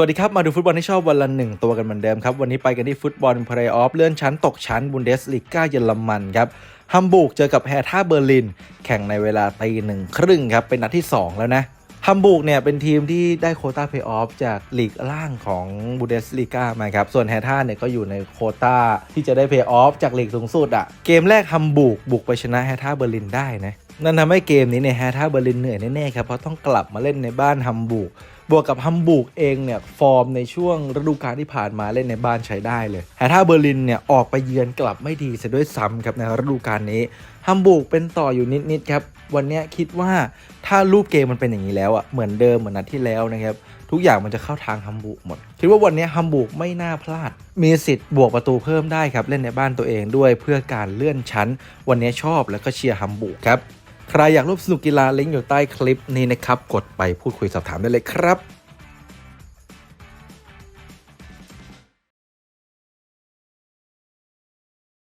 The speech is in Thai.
วัสดีครับ มาดูฟุตบอลที่ชอบวันละหนึ่งตัวกันเหมือนเดิมครับ วันนี้ไปกันที่ฟุตบอลเพลย์ออฟเลื่อนชั้นตกชั้นบุนเดสลีกาเยอรมันครับฮัมบูร์กเจอกับแฮท่าเบอร์ลิน แข่งในเวลาตีหนึ่งครึ่งครับ เป็นนัดที่ 2 แล้วนะฮัมบูร์กเนี่ยเป็นทีมที่ได้โคต้าเพย์ออฟจากลีกล่างของบูเดสลีกามาครับ ส่วนแฮท่าเนี่ยก็อยู่ในโคต้าที่จะได้เพย์ออฟจากลีกสูงสุดอะเกมแรกฮัมบูร์กบุกไปชนะแฮท่าเบอร์ลินได้นะ นั่นทำให้เกมนี้เนี่ยแฮท่าเบอร์ลินเหนื่อยแน่ๆครับ เพราะต้องกลับมาเล่นในบ้านฮัมบูร์ก บวกกับฮัมบูร์กเองเนี่ยฟอร์มในช่วงฤดูกาลที่ผ่านมาเล่นในบ้านใช้ได้เลย แต่ถ้าเบอร์ลินเนี่ยออกไปเยือนกลับไม่ดีเสียด้วยซ้ำครับในฤดูกาลนี้ฮัมบูร์กเป็นต่ออยู่นิดๆครับวันนี้คิดว่าถ้ารูปเกมมันเป็นอย่างนี้แล้วอะเหมือนเดิมเหมือนนัดที่แล้วนะครับทุกอย่างมันจะเข้าทางฮัมบูกหมด คิดว่าวันนี้ฮัมบูกไม่น่าพลาด มีสิทธิ์บวกประตูเพิ่มได้ครับ เล่นในบ้านตัวเองด้วยเพื่อการเลื่อนชั้น วันนี้ชอบแล้วก็เชียร์ฮัมบูกครับ ใครอยากร่วมสนุกกีฬาลิงก์อยู่ใต้คลิปนี้นะครับ กดไปพูดคุยสอบถามได้เลยครับ